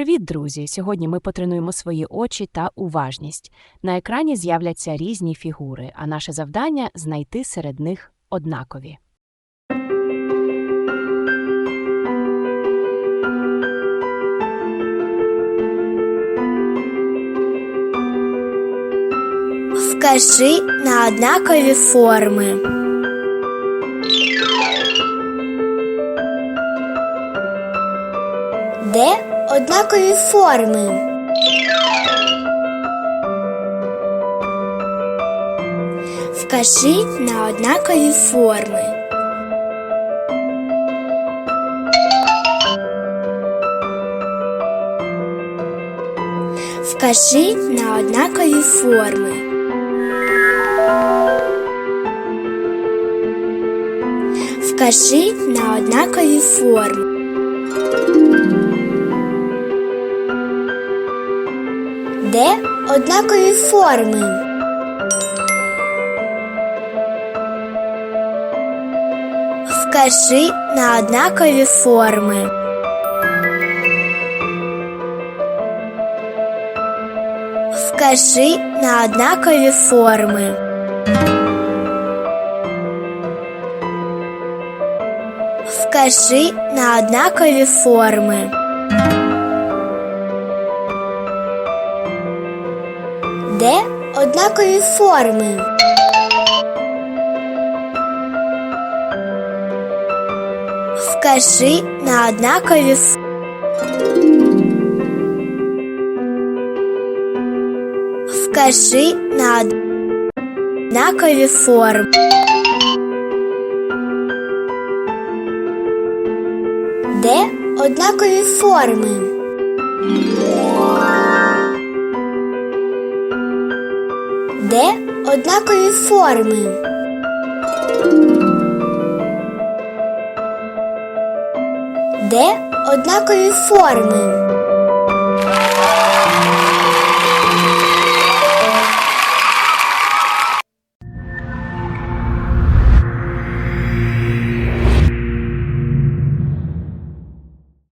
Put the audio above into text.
Привіт, друзі! Сьогодні ми потренуємо свої очі та уважність. На екрані з'являться різні фігури, а наше завдання знайти серед них однакові. Вкажи на однакові форми. Де однакові форми? Вкажи на однакові форми. Вкажи на однакові форми. Вкажи на однакові форми. Де однакові форми? Вкажи на однакові форми. Вкажи на однакові форми. Вкажи на однакові форми. Де однакові форми? Вкажи на однакові. Вкажи на однакові форми. Де однакові форми? Де однакові форми? Де однакові форми?